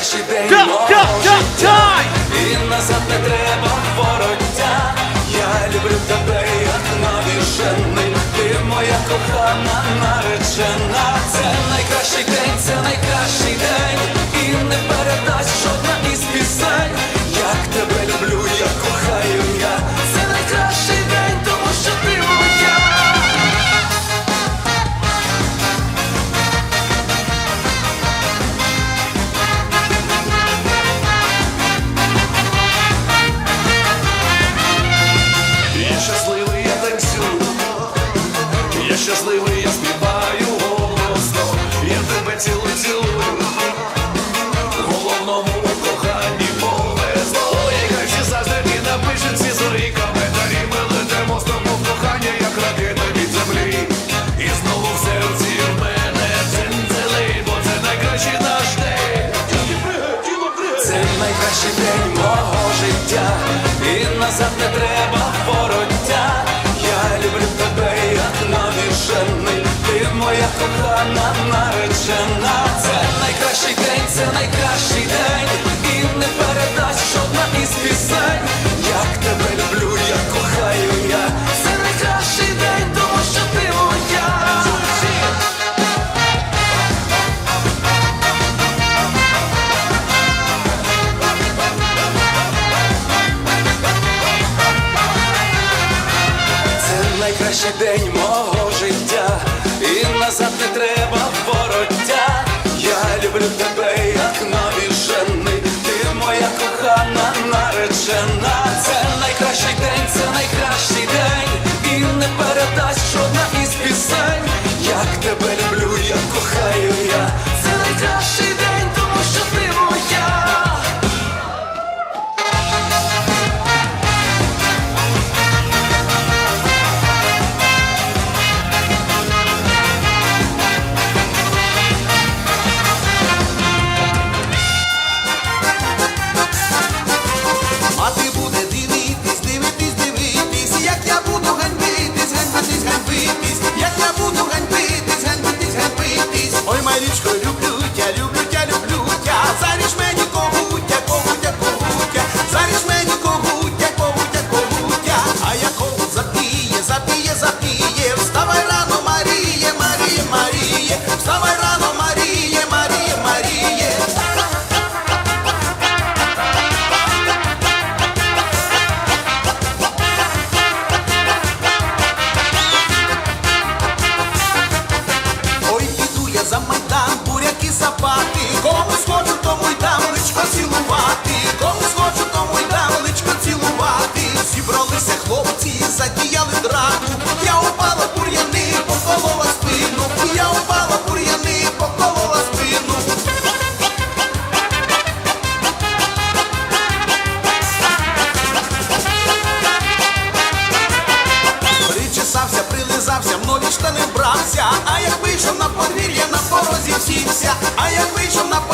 кращий день мого життя І назад не треба вороття. Я люблю тебе, як навішений. Ти моя кохана наречена. Це найкращий день, це найкращий день. І не передай. найкращий день мого життя, і назад не треба вороття. Я люблю тебе, як навішений, ти моя кохана наречена. Це найкращий день, це найкращий день. Baby вийшов на подвір'я на порозі всівся, а я вийшов на подвір'я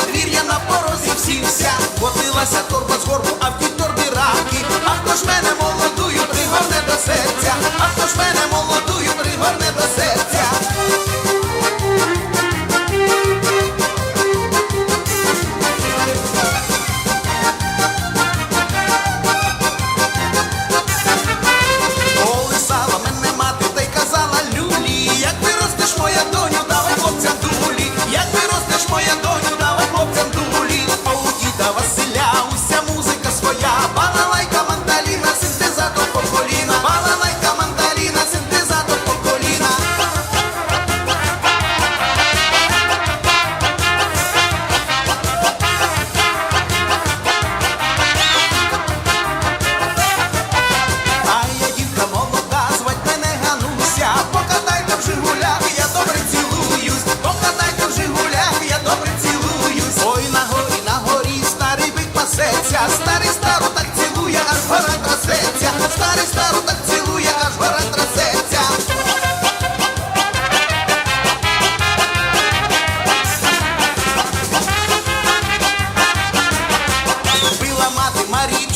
Ave Maria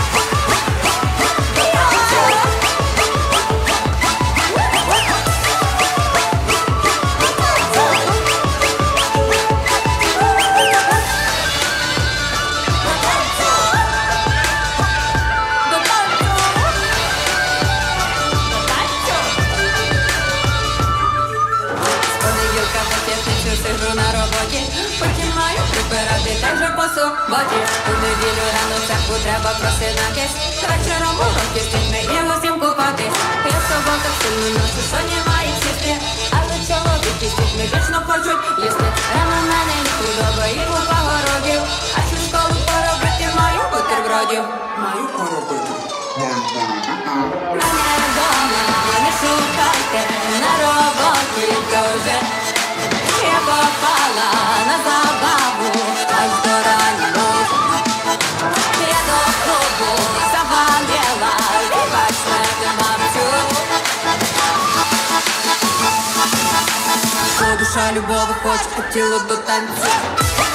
ночі сумніваються ти, але чоловіки всіх не вічно хочуть їсти. Рано на ній худоба і купа городів, а цю школу поробити маю бутербродів. Маю коробку. любов, хоч хотіло до танцю.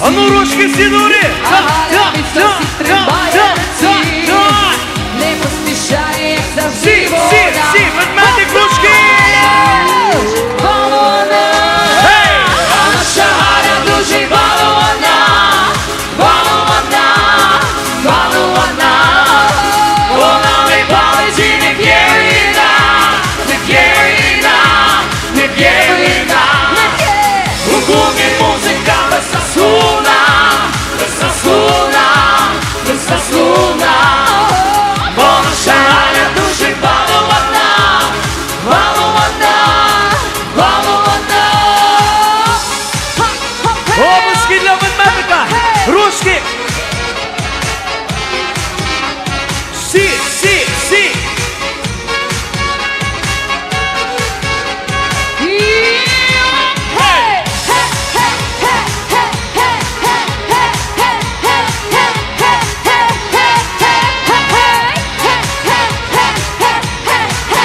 А ну ручки все дури! Да, да, да, да. Ручки для ведмедика! Ручки! Всі, всі, всі!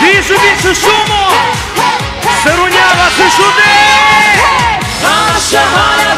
Більше, більше шуму! Сирунява, ти сюди! Наша гара!